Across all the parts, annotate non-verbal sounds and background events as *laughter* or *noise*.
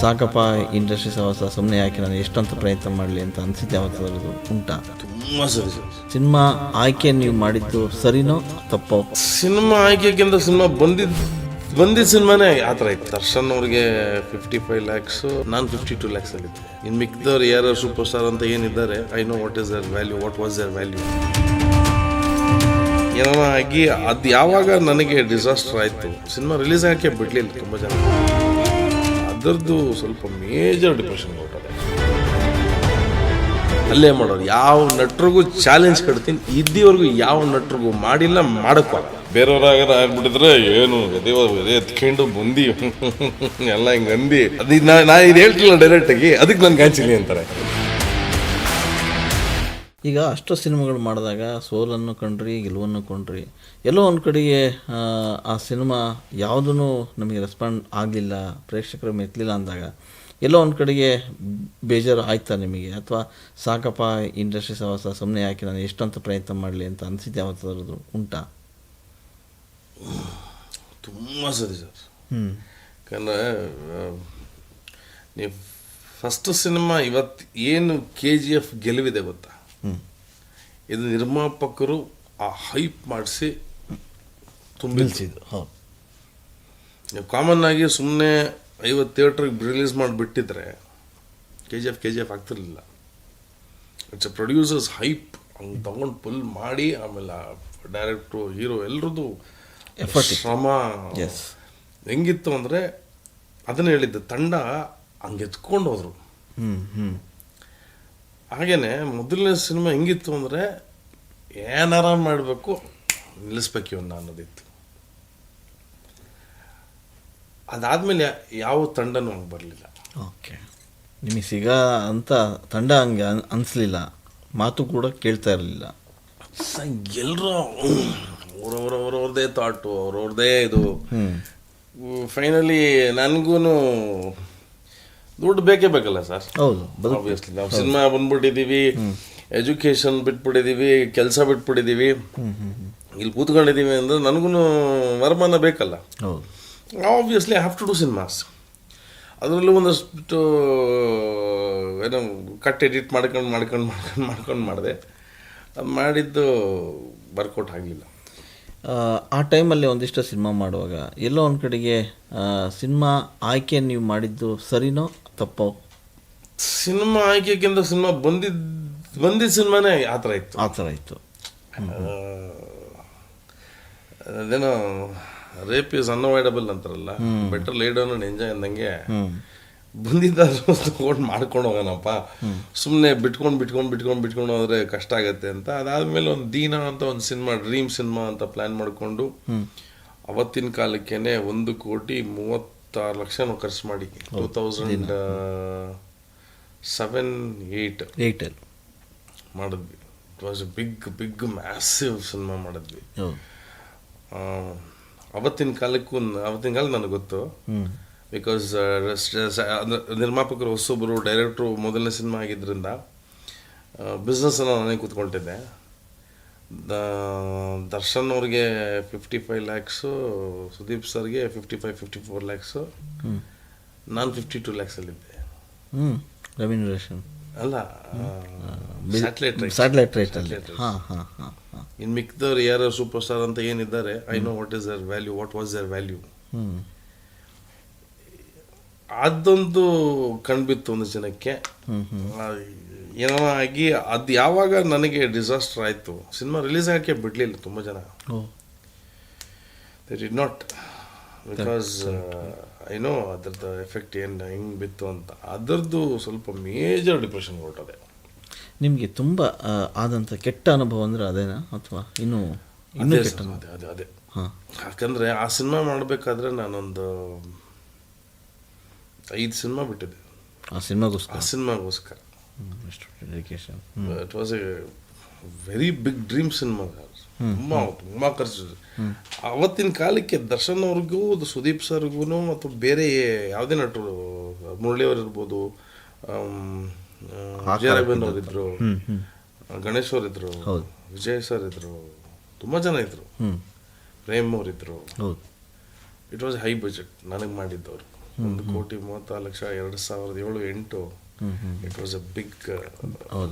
ಸಾಕಪ್ಪ ಇಂಡಸ್ಟ್ರಿ ಸಹವಾಸ ಸುಮ್ಮನೆ ಯಾಕೆ ನಾನು ಎಷ್ಟಂತ ಪ್ರಯತ್ನ ಮಾಡಲಿ ಅಂತ ಅನಿಸಿದ್ದೆ ಯಾವತ್ತಾದ್ರು ಉಂಟಾ? ತುಂಬ ಸರಿ ಸಿನಿಮಾ ಆಯ್ಕೆ ನೀವು ಮಾಡಿದ್ದು ಸರಿನೋ ತಪ್ಪೋ? ಸಿನಿಮಾ ಆಯ್ಕೆಗಿಂತ ಸಿನಿಮಾ ಬಂದಿದ್ದು ಬಂದಿದ್ದ ಸಿನಿಮಾನೇ ಆ ಥರ ಇತ್ತು. ದರ್ಶನ್ ಅವ್ರಿಗೆ ಫಿಫ್ಟಿ ಫೈವ್ ಲ್ಯಾಕ್ಸು ನಾನು ಫಿಫ್ಟಿ ಟು ಲ್ಯಾಕ್ಸ್ ಅಲ್ಲಿ ಇನ್ನು ಮಿಕ್ದವ್ರು ಯಾರು ಸೂಪರ್ ಸ್ಟಾರ್ ಅಂತ ಏನಿದ್ದಾರೆ I know what is their value what was their value ಏನೋ ಆಗಿ ಅದು ಯಾವಾಗ ನನಗೆ ಡಿಸಾಸ್ಟರ್ ಆಯಿತು ಸಿನಿಮಾ ರಿಲೀಸ್ ಆಗೋಕ್ಕೆ ಬಿಡಲಿಲ್ಲ ತುಂಬ ಜನ. ಅದರದ್ದು ಸ್ವಲ್ಪ ಮೇಜರ್ ಡಿಪ್ರೆಷನ್ ಹೊರಟದೆ ಅಲ್ಲೇ ಮಾಡೋರು, ಯಾವ ನಟರಿಗೂ ಚಾಲೆಂಜ್ ಕಟ್ತೀನಿ, ಇದ್ದಿವರೆಗೂ ಯಾವ ನಟರಿಗೂ ಮಾಡಿಲ್ಲ, ಮಾಡಕ್ಕೂ ಬೇರೆಯವ್ರಾಗ ಆಗ್ಬಿಟ್ಟಿದ್ರೆ ಏನು ಅದೇ ಎದೆ ಎತ್ಕೊಂಡು ಬಂದಿ, ಎಲ್ಲ ಹಿಂಗೆ ಅಂದಿ. ಅದು ನಾ ಇದು ಹೇಳ್ತಿಲ್ಲ ಡೈರೆಕ್ಟಾಗಿ ಅದಕ್ಕೆ ನನ್ಗೆ ಗಾಂಚಿಲಿ ಅಂತಾರೆ. ಈಗ ಅಷ್ಟು ಸಿನಿಮಾಗಳು ಮಾಡಿದಾಗ ಸೋಲನ್ನು ಕಂಡ್ರಿ ಗೆಲುವನ್ನು ಕೊಂಡ್ರಿ ಎಲ್ಲೋ ಒಂದು ಕಡೆಗೆ ಆ, ಸಿನಿಮಾ ಯಾವುದೂ ನಮಗೆ ರೆಸ್ಪಾಂಡ್ ಆಗಲಿಲ್ಲ ಪ್ರೇಕ್ಷಕರು ಮೆತ್ತಲಿಲ್ಲ ಅಂದಾಗ ಎಲ್ಲೋ ಒಂದು ಕಡೆಗೆ ಬೇಜಾರು ಆಯ್ತಾ ನಿಮಗೆ? ಅಥವಾ ಸಾಕಪ್ಪ ಇಂಡಸ್ಟ್ರಿ ಸಹವಾಸ ಸುಮ್ಮನೆ ಯಾಕೆ ನಾನು ಎಷ್ಟಂತ ಪ್ರಯತ್ನ ಮಾಡಲಿ ಅಂತ ಅನಿಸಿದ್ದೆ ಯಾವತ್ತಾದ್ರೂ ಉಂಟಾ? ತುಂಬ ಸರಿ ಸರ್. ಹ್ಞೂ ಯಾಕಂದರೆ ನೀವು ಫಸ್ಟ್ ಸಿನಿಮಾ ಇವತ್ತು ಏನು ಕೆ ಜಿ ಎಫ್ ಗೆಲುವಿದೆ ಗೊತ್ತಾ? ಇದು ನಿರ್ಮಾಪಕರು ಆ ಹೈಪ್ ಮಾಡಿಸಿ ತುಂಬಿಲ್ಸಿ ಹಾಂ. ನೀವು ಕಾಮನ್ ಆಗಿ ಸುಮ್ಮನೆ ಐವತ್ತು ಥಿಯೇಟ್ರಿಗೆ release ಮಾಡಿಬಿಟ್ಟಿದ್ರೆ K G F K G F ಆಗ್ತಿರ್ಲಿಲ್ಲ. ಇಟ್ಸ್ ಎ ಪ್ರೊಡ್ಯೂಸರ್ಸ್ ಹೈಪ್ ಹಂಗೆ ತಗೊಂಡು ಫುಲ್ ಮಾಡಿ ಆಮೇಲೆ ಡೈರೆಕ್ಟ್ರು ಹೀರೋ ಎಲ್ಲರದು Effort ಇತ್ತು. ಶ್ರಮ. ಹೆಂಗಿತ್ತು ಅಂದರೆ ಅದನ್ನು ಹೇಳಿದ್ದೆ ತಂಡ ಹಂಗೆ ಎತ್ಕೊಂಡು ಹೋದರು. ಹ್ಞೂ ಹ್ಞೂ ಹಾಗೇನೆ ಮೊದಲನೇ ಸಿನಿಮಾ ಹೆಂಗಿತ್ತು ಅಂದರೆ ಏನಾರ ಮಾಡಬೇಕು ನಿಲ್ಲಿಸ್ಬೇಕು ಇವನ್ನ ಅನ್ನೋದಿತ್ತು. ಅದಾದಮೇಲೆ ಯಾವ ತಂಡನೂ ಹಂಗೆ ಬರಲಿಲ್ಲ. ಓಕೆ. ನಿಮಗೆ ಸಿಗ ಅಂತ ತಂಡ ಹಂಗೆ ಅನ್ ಅನಿಸ್ಲಿಲ್ಲ. ಮಾತು ಕೂಡ ಕೇಳ್ತಾ ಇರಲಿಲ್ಲ. ಎಲ್ಲರೂ ಅವ್ರವ್ರವ್ರವ್ರದ್ದೇ ಥಾಟು ಅವ್ರವ್ರದೇ ಇದು ಫೈನಲಿ ನನಗೂ ದುಡ್ಡು ಬೇಕೇ ಬೇಕಲ್ಲ ಸರ್? ಹೌದು ಆಬ್ವಿಯಸ್ಲಿ ನಾವು ಸಿನಿಮಾ ಬಂದ್ಬಿಟ್ಟಿದ್ದೀವಿ ಎಜುಕೇಶನ್ ಬಿಟ್ಬಿಟ್ಟಿದ್ದೀವಿ ಕೆಲಸ ಬಿಟ್ಬಿಟ್ಟಿದ್ದೀವಿ. ಇಲ್ಲಿ ಕೂತ್ಕೊಂಡಿದ್ದೀವಿ ಅಂದ್ರೆ ನನಗೂ ವರಮಾನ ಬೇಕಲ್ಲ. Obviously have to do cinemas ಅದರಲ್ಲೂ ಒಂದಷ್ಟು ಏನೋ ಕಟ್ ಎಡಿಟ್ ಮಾಡ್ಕೊಂಡು ಮಾಡ್ಕೊಂಡು ಮಾಡ್ಕೊಂಡು ಮಾಡ್ಕೊಂಡು ಮಾಡಿದೆ. ಅದು ಮಾಡಿದ್ದು ವರ್ಕೌಟ್ ಆಗಲಿಲ್ಲ ಆ, ಟೈಮಲ್ಲಿ ಒಂದಿಷ್ಟು ಸಿನಿಮಾ ಮಾಡುವಾಗ ಎಲ್ಲೋ ಒಂದು ಕಡೆಗೆ ಸಿನಿಮಾ ಆಯ್ಕೆ ನೀವು ಮಾಡಿದ್ದು ಸರಿನೋ ತಪ್ಪೋ? ಸಿನಿಮಾ ಆಯ್ಕೆಗಿಂತ ಸಿನಿಮಾ ಬಂದಿದ್ದು ಬಂದಿದ್ದ ಸಿನಿಮಾನೇ ಆ ಥರ ಇತ್ತು. ಆ ಥರ ಇತ್ತು. ಅದೇನೋ ರೇಪ್ ಇಸ್ ಅನ್ಅವಾಯ್ಡಬಲ್ ಅಂತಾರಲ್ಲ. ಬೆಟರ್ ಲೇಡ್ ಆನ್ ಎಂಜಾಯ್ ಅಂದಂಗೆ ಬಂದಿದ್ದಾದ್ರೂ ತಗೊಂಡು ಮಾಡ್ಕೊಂಡು ಹೋಗೋಣಪ್ಪ. ಸುಮ್ಮನೆ ಬಿಟ್ಕೊಂಡು ಬಿಟ್ಕೊಂಡು ಬಿಟ್ಕೊಂಡು ಬಿಟ್ಕೊಂಡು ಹೋದ್ರೆ ಕಷ್ಟ ಆಗುತ್ತೆ ಅಂತ. ಅದಾದ್ಮೇಲೆ ಒಂದು ದೀನ ಅಂತ ಒಂದು ಸಿನಿಮಾ ಡ್ರೀಮ್ ಸಿನಿಮಾ ಅಂತ ಪ್ಲಾನ್ ಮಾಡಿಕೊಂಡು ಅವತ್ತಿನ ಕಾಲಕ್ಕೇನೆ ಒಂದು ಕೋಟಿ ಮೂವತ್ತಾರು ಲಕ್ಷ ಖರ್ಚು ಮಾಡಿ. Two thousand seven eight eight ಮಾಡಿದ್ವಿ. It was a big big massive cinema ಮಾಡಿದ್ವಿ. ಅವತ್ತಿನ ಕಾಲಕ್ಕೂ ಅವತ್ತಿನ ಕಾಲ ನನಗೆ ಗೊತ್ತು. ಬಿಕಾಸ್ ನಿರ್ಮಾಪಕರು ಹೊಸೊಬ್ಬರು ಡೈರೆಕ್ಟ್ರು ಮೊದಲನೇ ಸಿನಿಮಾ ಆಗಿದ್ದರಿಂದ ಬಿಸ್ನೆಸ್ಸನ್ನು ನಾನೇ ಕೂತ್ಕೊಳ್ತಿದ್ದೆ. ದ- ದರ್ಶನ್ ಅವ್ರಿಗೆ ಫಿಫ್ಟಿ ಫೈವ್ ಲ್ಯಾಕ್ಸು ಸುದೀಪ್ ಸರ್ಗೆ fifty five fifty four lakhs ನಾನು ಫಿಫ್ಟಿ ಟು ಲ್ಯಾಕ್ಸಲ್ಲಿದ್ದೆ ಹ್ಞೂ ರೆಮ್ಯುನರೇಷನ್ ಅಲ್ಲ ಸ್ಯಾಟಲೈಟ್ ಸ್ಯಾಟಲೈಟ್ ಹಾಂ ಹಾಂ ಹಾಂ ಇನ್ನು ಮಿಕ್ದವ್ರು ಯಾರು ಸೂಪರ್ ಸ್ಟಾರ್ ಅಂತ ಏನಿದ್ದಾರೆ I know what is their value what was their value ಹ್ಞೂ ಅದೊಂದು ಕಂಡುಬಿತ್ತು ಒಂದು ಜನಕ್ಕೆ. ಏನೋ ಆಗಿ ಅದು ಯಾವಾಗ ನನಗೆ ಡಿಸಾಸ್ಟರ್ ಆಯಿತು ಸಿನಿಮಾ ರಿಲೀಸ್ ಆಗೋಕ್ಕೆ ಬಿಡಲಿಲ್ಲ ತುಂಬ ಜನ. ದೇ ಡಿಡ್ ನಾಟ್ ಬಿಕಾಸ್ ಏನೋ ಅದ್ರದ್ದು ಎಫೆಕ್ಟ್ ಏನು ಹೆಂಗೆ ಬಿತ್ತು ಅಂತ. ಅದರದ್ದು ಸ್ವಲ್ಪ ಮೇಜರ್ ಡಿಪ್ರೆಷನ್ ಹೊರಟದೆ ನಿಮಗೆ ತುಂಬ ಆದಂಥ ಕೆಟ್ಟ ಅನುಭವ ಅಂದರೆ ಅದೇನಾ? ಅಥವಾ ಇನ್ನೂ ಅದೇ ಅದೇ ಅದೇ. ಹಾಂ. ಯಾಕಂದರೆ ಆ ಸಿನಿಮಾ ಮಾಡಬೇಕಾದ್ರೆ ನಾನೊಂದು ಐದು ಸಿನಿಮಾ ಬಿಟ್ಟಿದ್ದೆ ಆ ಸಿನಿಮಾಗೋಸ್ಕರ? ಆ ಸಿನಿಮಾಗೋಸ್ಕರ. Dedication it was a very big dream cinema ತುಂಬ ತುಂಬ ಖರ್ಚು ಅವತ್ತಿನ ಕಾಲಕ್ಕೆ ದರ್ಶನ್ ಅವ್ರಿಗೂ ಅದು ಸುದೀಪ್ ಸರ್ಗೂ ಮತ್ತು ಬೇರೆ ಯಾವುದೇ ನಟರು ಮುರಳಿಯವರು ಇರ್ಬೋದು ಆಮ್, ಆ, ಅವ್ರಿದ್ರು ಗಣೇಶ್ ಅವರಿದ್ರು. ವಿಜಯ್ ಸರ್ ಇದ್ರು ತುಂಬ ಜನ ಇದ್ರು. ಪ್ರೇಮ್ ಅವರಿದ್ರು ಇಟ್ ವಾಸ್ ಹೈ ಬಜೆಟ್ ನನಗೆ ಮಾಡಿದ್ದವರು. ಒಂದು ಕೋಟಿ ಮೂವತ್ತಾರು ಲಕ್ಷ ಎರಡು ಸಾವಿರದ ಏಳು ಎಂಟು. It was a big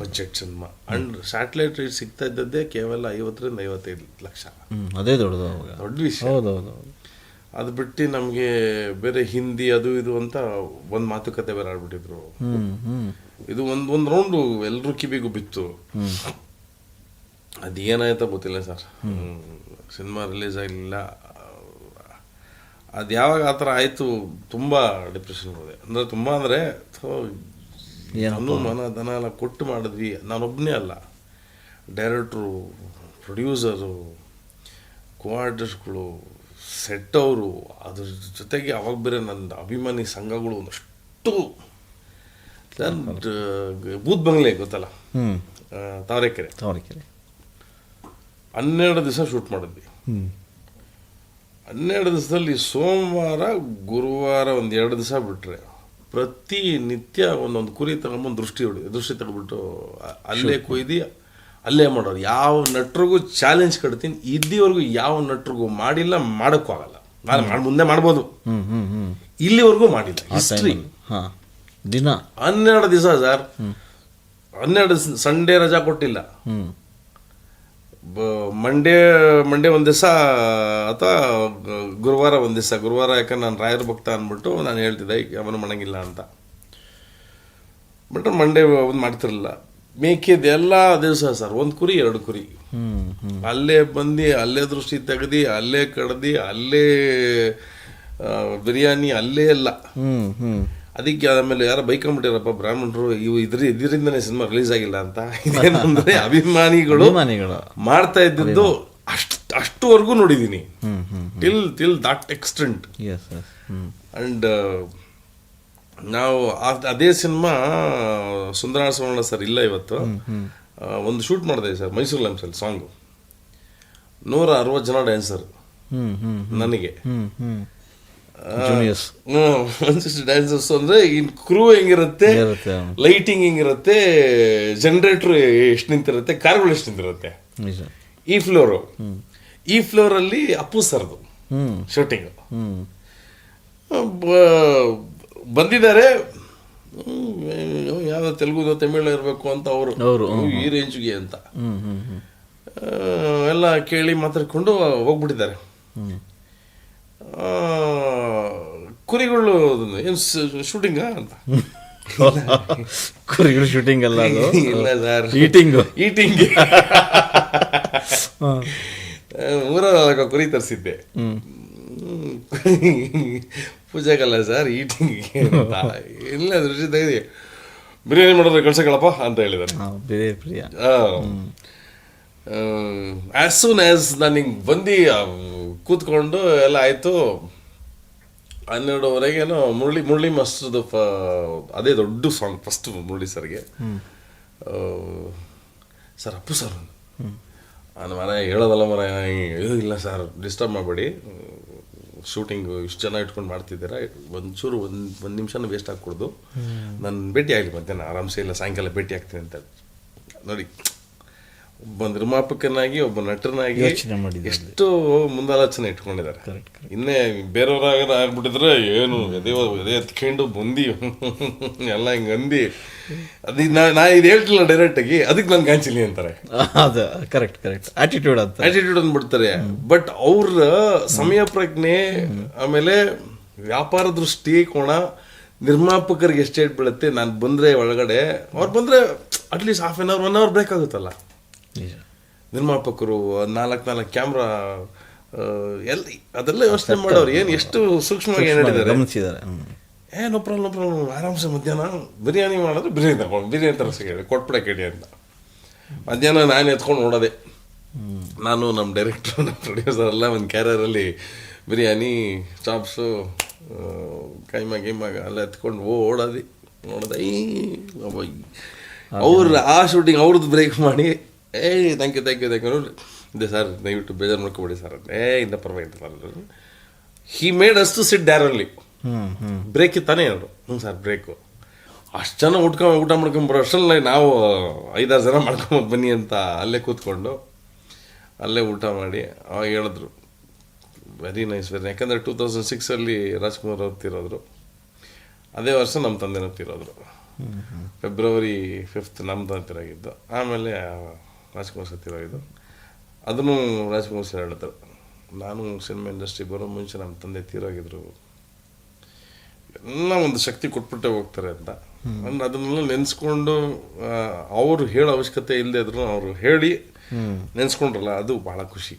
budget cinema and satellite rate ಸಿಗ್ತಾ ಇದ್ದದ್ದೇ ಕೇವಲ ಐವತ್ತರಿಂದ ಐವತ್ತೈದು ಲಕ್ಷ. ಅದೇ ದೊಡ್ಡದು ದೊಡ್ಡ ವಿಷಯ. ಅದು ಬಿಟ್ಟು ನಮಗೆ ಬೇರೆ ಹಿಂದಿ ಅದು ಇದು ಅಂತ ಒಂದು ಮಾತುಕತೆ ಬೇರೆ ಆಡ್ಬಿಟ್ಟಿದ್ರು ಇದು ಒಂದು ಒಂದು ರೌಂಡು ಎಲ್ಲರೂ ಕಿವಿಗೂ ಬಿತ್ತು. ಅದೇನಾಯ್ತ ಗೊತ್ತಿಲ್ಲ ಸರ್. ಸಿನಿಮಾ ರಿಲೀಸ್ ಆಗಲಿಲ್ಲ. ಅದು ಯಾವಾಗ ಆ ಥರ ಆಯಿತು ತುಂಬ ಡಿಪ್ರೆಷನ್ ಹೋದೆ ಅಂದರೆ ತುಂಬ ಅಂದರೆ ಏನು ಮನ ದನ ಎಲ್ಲ ಕೊಟ್ಟು ಮಾಡಿದ್ವಿ. ನಾನೊಬ್ಬನೇ ಅಲ್ಲ. ಡೈರೆಕ್ಟ್ರು ಪ್ರೊಡ್ಯೂಸರು ಕೋಆರ್ಡಿನೇಟರ್ಸ್ಗಳು ಸೆಟ್ ಅವರು ಅದ್ರ ಜೊತೆಗೆ ಅವಾಗ ಬೇರೆ ನನ್ನ ಅಭಿಮಾನಿ ಸಂಘಗಳು ಒಂದಷ್ಟು. ಬೂತ್ ಬಂಗ್ಲೆ ಗೊತ್ತಲ್ಲ? ತಾವರೆಕೆರೆ. ತಾವರೆಕೆರೆ. ಹನ್ನೆರಡು ದಿವಸ ಶೂಟ್ ಮಾಡಿದ್ವಿ. ಹನ್ನೆರಡು ದಿವಸದಲ್ಲಿ ಸೋಮವಾರ ಗುರುವಾರ ಒಂದು ಎರಡು ದಿವಸ ಬಿಟ್ಟರೆ ಪ್ರತಿ ನಿತ್ಯ ಒಂದೊಂದು ಕುರಿ ತಗೊಂಬಂದು ದೃಷ್ಟಿ ಹೊಡಿ ದೃಷ್ಟಿ ತಗೊಬಿಟ್ಟು ಅಲ್ಲೇ ಕೊಯ್ದು ಅಲ್ಲೇ ಮಾಡೋರು. ಯಾವ ನಟರಿಗೂ ಚಾಲೆಂಜ್ ಕಟ್ತೀನಿ. ಇಲ್ಲಿವರೆಗೂ ಯಾವ ನಟ್ರಿಗೂ ಮಾಡಿಲ್ಲ ಮಾಡೋಕ್ಕೂ ಆಗಲ್ಲ. ನಾನು ಮಾಡ್- ಮುಂದೆ ಮಾಡ್ಬೋದು. ಇಲ್ಲಿವರೆಗೂ ಮಾಡಿಲ್ಲ. ಹಿಸ್ಟ್ರಿ ದಿನ. ಹನ್ನೆರಡು ದಿವಸ ಸರ್. ಹನ್ನೆರಡು ಸಂಡೇ ರಜಾ ಕೊಟ್ಟಿಲ್ಲ. ಮಂಡೇ ಮಂಡೇ ಒಂದು ದಿವಸ ಅಥವಾ ಗುರುವಾರ ಒಂದು ದಿವಸ. ಗುರುವಾರ ಯಾಕಂದ್ರೆ ನಾನು ರಾಯರ ಭಕ್ತ ಅಂದ್ಬಿಟ್ಟು ನಾನು ಹೇಳ್ತಿದ್ದೆ ಅವನು ಮಾಡಂಗಿಲ್ಲ ಅಂತ. ಬಟ್ ಮಂಡೇ ಒಂದು ಮಾಡ್ತಿರಲಿಲ್ಲ. ಮೇಕೆದ ಎಲ್ಲ ದಿವಸ ಸರ್, ಒಂದು ಕುರಿ, ಎರಡು ಕುರಿ. ಅಲ್ಲೇ ಬಂದು, ಅಲ್ಲೇ ದೃಷ್ಟಿ ತೆಗ್ದು, ಅಲ್ಲೇ ಕಡ್ದು, ಅಲ್ಲೇ ಬಿರಿಯಾನಿ, ಅಲ್ಲೇ ಎಲ್ಲ. ಅದಕ್ಕೆ ಆಮೇಲೆ ಯಾರೋ ಬೈಕೊಂಬಿಟ್ಟಿರಪ್ಪ ಬ್ರಾಹ್ಮಣರು ಇವು ಇದ್ರ ಇದರಿಂದನೇ ಸಿನಿಮಾ ರಿಲೀಸ್ ಆಗಿಲ್ಲ ಅಂತ. ಇದೇನಂದ್ರೆ *laughs* ಅಭಿಮಾನಿಗಳು ಅಭಿಮಾನಿಗಳು. ಮಾಡ್ತಾ ಇದ್ದಿದ್ದು ಅಷ್ಟು ಅಷ್ಟುವರೆಗೂ ನೋಡಿದ್ದೀನಿ till till that extent and ನಾವು ಅದೇ ಸಿನಿಮಾ ಸುಂದರ ಸುವರ್ಣ ಸರ್ ಇಲ್ಲ ಇವತ್ತು. ಒಂದು ಶೂಟ್ ಮಾಡಿದೆ ಸರ್ ಮೈಸೂರು ಲೈಮ್ಸಲ್ಲಿ ಸಾಂಗು ನೂರ ಅರವತ್ತು ಜನ ಡ್ಯಾನ್ಸರ್ ನನಗೆ. ಜೂನಿಯರ್ಸ್ ಒಂದಿಷ್ಟು ಡ್ಯಾನ್ಸರ್ಸ್ ಅಂದರೆ ಇನ್ ಕ್ರೂ ಹೆಂಗಿರುತ್ತೆ ಲೈಟಿಂಗ್ ಹೆಂಗಿರುತ್ತೆ ಜನರೇಟರ್ ಎಷ್ಟು ನಿಂತಿರುತ್ತೆ ಕಾರ್ಗಳು ಎಷ್ಟು ನಿಂತಿರುತ್ತೆ. ಈ ಫ್ಲೋರು ಈ ಫ್ಲೋರಲ್ಲಿ ಅಪ್ಪು ಸರ್ದು. ಶೂಟಿಂಗ್ ಬಂದಿದ್ದಾರೆ. ಯಾವ ತೆಲುಗು ತಮಿಳು ಇರಬೇಕು ಅಂತ ಅವರು. ಈ ರೇಂಜ್ಗೆ ಅಂತ. ಎಲ್ಲ ಕೇಳಿ ಮಾತಾಡ್ಕೊಂಡು ಹೋಗ್ಬಿಟ್ಟಿದ್ದಾರೆ. ಕುರಿಗಳು ಏನು ಶೂಟಿಂಗ ಅಂತ? ಕುರಿಗಳು ಶೂಟಿಂಗ್ ಅಲ್ಲ ಅದು? ಇಲ್ಲ ಸರ್ ಈಟಿಂಗ್ ಈಟಿಂಗ್ ಊರ ಕುರಿ ತರಿಸಿದ್ದೆ. ಪೂಜೆಗಲ್ಲ ಸರ್ ಈಟಿಂಗ್ ಇಲ್ಲ ರುಚಿ ತೆಗೆದಿ ಬಿರಿಯಾನಿ ಮಾಡಿದ್ರೆ ಕಳ್ಸಗಳಪ್ಪ ಅಂತ ಹೇಳಿದಾರೆ ಪ್ರಿಯ. ಆಸ್ ಸೂನ್ ಆಸ್ ನಾನು ಹಿಂಗೆ ಬಂದು ಕೂತ್ಕೊಂಡು ಎಲ್ಲ ಆಯಿತು. ಹನ್ನೆರಡುವರೆಗೇನೋ ಮುರಳಿ ಮುರಳಿ ಮಾಸ್ಟರ್ದು ಫ ಅದೇ ದೊಡ್ಡ ಸಾಂಗ್ ಫಸ್ಟ್ ಮುರಳಿ ಸರ್ಗೆ. Sir Appu sir. ನಾನು ಮರ ಹೇಳೋದಲ್ಲ ಮರ ಇಲ್ಲ ಸರ್ ಡಿಸ್ಟರ್ಬ್ ಮಾಡಬೇಡಿ. ಶೂಟಿಂಗು ಇಷ್ಟು ಜನ ಇಟ್ಕೊಂಡು ಮಾಡ್ತಿದ್ದೀರಾ ಒಂಚೂರು ಒಂದು ಒಂದು ನಿಮಿಷನೂ ವೇಸ್ಟ್ ಹಾಕ್ಕೊಡ್ದು ನಾನು ಭೇಟಿ ಆಗಲಿ ಮಧ್ಯಾಹ್ನ ಆರಾಮ್ಸೆ ಇಲ್ಲ ಸಾಯಂಕಾಲ ಭೇಟಿ ಆಗ್ತೀನಿ ಅಂತ ನೋಡಿ ಒಬ್ಬ ನಿರ್ಮಾಪಕನಾಗಿ ಒಬ್ಬ ನಟನಾಗಿ ಯೋಚನೆ ಮಾಡಿ ಎಷ್ಟು ಮುಂದಾಲೋಚನೆ ಇಟ್ಕೊಂಡಿದ್ದಾರೆ. ಇನ್ನೇ ಬೇರೆಯವ್ರಾಗ ಆಗ್ಬಿಟ್ಟಿದ್ರೆ ಏನು ಎದೆ ಎದೆ ಎತ್ಕೊಂಡು ಬಂದಿ *laughs* ಎಲ್ಲ ಹಿಂಗೆ ಅಂದಿ. ಅದು ನಾ ನಾ ಇದು ಹೇಳ್ತಿಲ್ಲ ಡೈರೆಕ್ಟಾಗಿ ಅದಕ್ಕೆ ನಾನು ಗಾಂಚಿಲಿ ಅಂತಾರೆ. ಅದು ಕರೆಕ್ಟ್ ಕರೆಕ್ಟ್ ಆಟಿಟ್ಯೂಡ್ ಅಂತ ಆಟಿಟ್ಯೂಡ್ ಅಂದ್ಬಿಡ್ತಾರೆ. ಬಟ್ ಅವ್ರ ಸಮಯ ಪ್ರಜ್ಞೆ ಆಮೇಲೆ ವ್ಯಾಪಾರ ದೃಷ್ಟಿ ಕೋಣ ನಿರ್ಮಾಪಕರಿಗೆ ಎಷ್ಟೇಟ್ ಬೀಳುತ್ತೆ ನಾನು ಬಂದ್ರೆ ಒಳಗಡೆ ಅವ್ರು ಬಂದ್ರೆ at least half an hour one hour ಬೇಕಾಗುತ್ತಲ್ಲ ನಿರ್ಮಾಪಕರು ನಾಲ್ಕು ನಾಲ್ಕು ಕ್ಯಾಮ್ರಾ ಎಲ್ಲಿ ಅದೆಲ್ಲ ಯೋಚನೆ ಮಾಡೋರು ಏನು ಎಷ್ಟು ಸೂಕ್ಷ್ಮವಾಗಿ ಏನು ಹೇಳಿದ್ದಾರೆ? ಗಮನಿಸಿದ್ದಾರೆ. ಏ ನೋ ಪ್ರಾಬ್ಲಮ್ ಪ್ರಾಬ್ಲಮ್ ಆರಾಮ್ಸೆ ಮಧ್ಯಾಹ್ನ ಬಿರಿಯಾನಿ ಮಾಡಿದ್ರೆ ಬಿರಿಯಾನಿ ತಗೊಂಡು ಬಿರಿಯಾನಿ ತರಿಸಿ ಹೇಳಿ ಕೊಟ್ಬಿಡ ಕೇಳಿ ಅಂತ. ಮಧ್ಯಾಹ್ನ ನಾನು ಎತ್ಕೊಂಡು ನೋಡೋದೆ. ನಾನು ನಮ್ಮ ಡೈರೆಕ್ಟ್ರು ನಮ್ಮ ಪ್ರೊಡ್ಯೂಸರ್ ಎಲ್ಲ ಒಂದು ಕ್ಯಾರಿಯರಲ್ಲಿ ಬಿರಿಯಾನಿ ಚಾಪ್ಸು ಕೈಮ ಗೈಮಾಗ ಎಲ್ಲ ಎತ್ಕೊಂಡು ಓ ಓಡೋದೆ ಈ ಅವ್ರ ಆ ಶೂಟಿಂಗ್ ಅವ್ರದ್ದು ಬ್ರೇಕ್ ಮಾಡಿ ಏ thank you thank you thank you ಇದೆ ಸರ್ ದಯವಿಟ್ಟು ಬೇಜಾರು ಮಾಡ್ಕೊಬೇಡಿ ಸರ್ ಏ ಇಂದ ಪರವಾಗಿಲ್ಲ ಸರ್ ಹಿ ಮೇಡ್ ಅಷ್ಟು ಸಿಟ್ ಡ್ಯಾರಲ್ಲಿ ಬ್ರೇಕ್ ಇತ್ತಾನೆ ಅವರು ಹ್ಞೂ ಸರ್ ಬ್ರೇಕು ಅಷ್ಟು ಜನ ಉಟ್ಕೊ ಊಟ ಮಾಡ್ಕೊಂಬರೋ ಅಷ್ಟರಲ್ಲಿ ನಾವು ಐದಾರು ಜನ ಮಾಡ್ಕೊಂಬಂದು ಬನ್ನಿ ಅಂತ ಅಲ್ಲೇ ಕೂತ್ಕೊಂಡು ಅಲ್ಲೇ ಊಟ ಮಾಡಿ ಅವಾಗ ಹೇಳಿದ್ರು. ವೆರಿ ನೈಸ್ ವೆರಿ ಯಾಕಂದರೆ ಟೂ ತೌಸಂಡ್ ಸಿಕ್ಸಲ್ಲಿ ರಾಜ್ಕುಮಾರ್ ಅವ್ರು ತೀರೋದ್ರು. ಅದೇ ವರ್ಷ ನಮ್ಮ ತಂದೆನೂ ತೀರೋದ್ರು. ಫೆಬ್ರವರಿ ಫಿಫ್ತ್ ನಮ್ಮ ತಂದೆ ತಿರಾಗಿದ್ದು. ಆಮೇಲೆ ರಾಜ್ಕುಮಾರ್ ಸತ್ಯವಾಗಿದ್ದು ಅದನ್ನು ರಾಜ್ಕುಮಾರ್ ಸರ್ ಹೇಳ್ತಾರೆ. ನಾನು ಸಿನಿಮಾ ಇಂಡಸ್ಟ್ರಿ ಬರೋ ಮುಂಚೆ ನಮ್ಮ ತಂದೆ ತೀರೋಗಿದ್ರು. ಎಲ್ಲ ಒಂದು ಶಕ್ತಿ ಕೊಟ್ಬಿಟ್ಟೆ ಹೋಗ್ತಾರೆ ಅಂತ. ಅಂದ್ರೆ ಅದನ್ನೆಲ್ಲ ನೆನೆಸ್ಕೊಂಡು ಅವರು ಹೇಳೋ ಅವಶ್ಯಕತೆ ಇಲ್ಲದೆ ಇದ್ರು ಅವರು ಹೇಳಿ ನೆನೆಸ್ಕೊಂಡ್ರಲ್ಲ ಅದು ಬಹಳ ಖುಷಿ.